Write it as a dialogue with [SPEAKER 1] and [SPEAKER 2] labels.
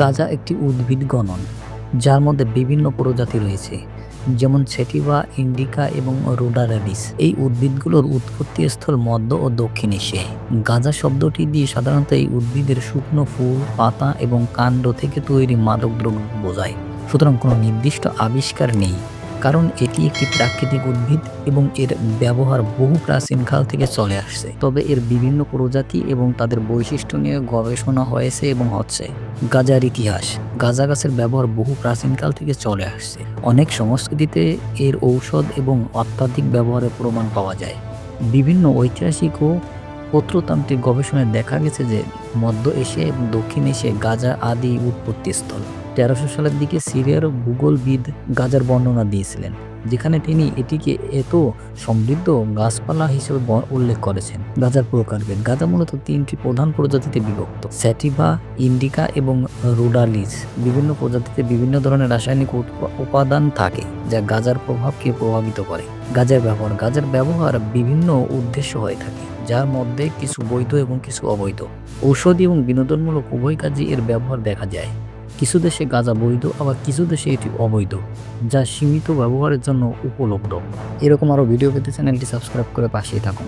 [SPEAKER 1] গাঁজা একটি উদ্ভিদ গণন, যার মধ্যে বিভিন্ন প্রজাতি রয়েছে, যেমন সেটিভা, ইন্ডিকা এবং রোডারেডিস এই উদ্ভিদগুলোর উৎপত্তি স্থল মধ্য ও দক্ষিণ এশিয়ায়। গাঁজা শব্দটি দিয়ে সাধারণত এই উদ্ভিদের শুকনো ফুল, পাতা এবং কাণ্ড থেকে তৈরি মাদকদ্রব্য বোঝায়। সুতরাং কোনো নির্দিষ্ট আবিষ্কার নেই। কারণ এটি একটি প্রাকৃতিক উদ্ভিদ এবং এর ব্যবহার বহু প্রাচীনকাল থেকে চলে আসছে। তবে এর বিভিন্ন প্রজাতি এবং তাদের বৈশিষ্ট্য নিয়ে গবেষণা হয়েছে এবং হচ্ছে। গাজার ইতিহাস। গাঁজা গাছের ব্যবহার বহু প্রাচীনকাল থেকে চলে আসছে। অনেক সংস্কৃতিতে এর ঔষধ এবং অত্যাধিক ব্যবহারের প্রমাণ পাওয়া যায়। বিভিন্ন ঐতিহাসিক ও প্রত্নতান্ত্রিক গবেষণায় দেখা গেছে যে মধ্য এশিয়া এবং দক্ষিণ এশিয়ায় গাজা আদি উৎপত্তিস্থল। তেরোশো সালের দিকে সিরিয়ার ভূগোলবিদ গাজার বর্ণনা দিয়েছিলেন, যেখানে তিনি এটিকে এত সমৃদ্ধ গাছপালা হিসেবে উল্লেখ করেছেন। গাজার প্রকারভেদ, গাজা মূলত তিনটি প্রধান প্রজাতিতে বিভক্ত। স্যাটিভা ইন্ডিকা এবং রুডালিস বিভিন্ন প্রজাতিতে বিভিন্ন ধরনের রাসায়নিক উপাদান থাকে, যা গাজার প্রভাবকে প্রভাবিত করে। গাজার ব্যবহার গাজার ব্যবহার বিভিন্ন উদ্দেশ্য হয়ে থাকে, যার মধ্যে কিছু বৈধ এবং কিছু অবৈধ। ঔষধি এবং বিনোদনমূলক উভয় কাজে এর ব্যবহার দেখা যায়। কিছু দেশে গাঁজা বৈধ, আবার কিছু দেশে এটি অবৈধ, যা সীমিত ব্যবহারের জন্য উপলব্ধ। এরকম আরও ভিডিও পেতে চ্যানেলটি সাবস্ক্রাইব করে পাশেই থাকুন।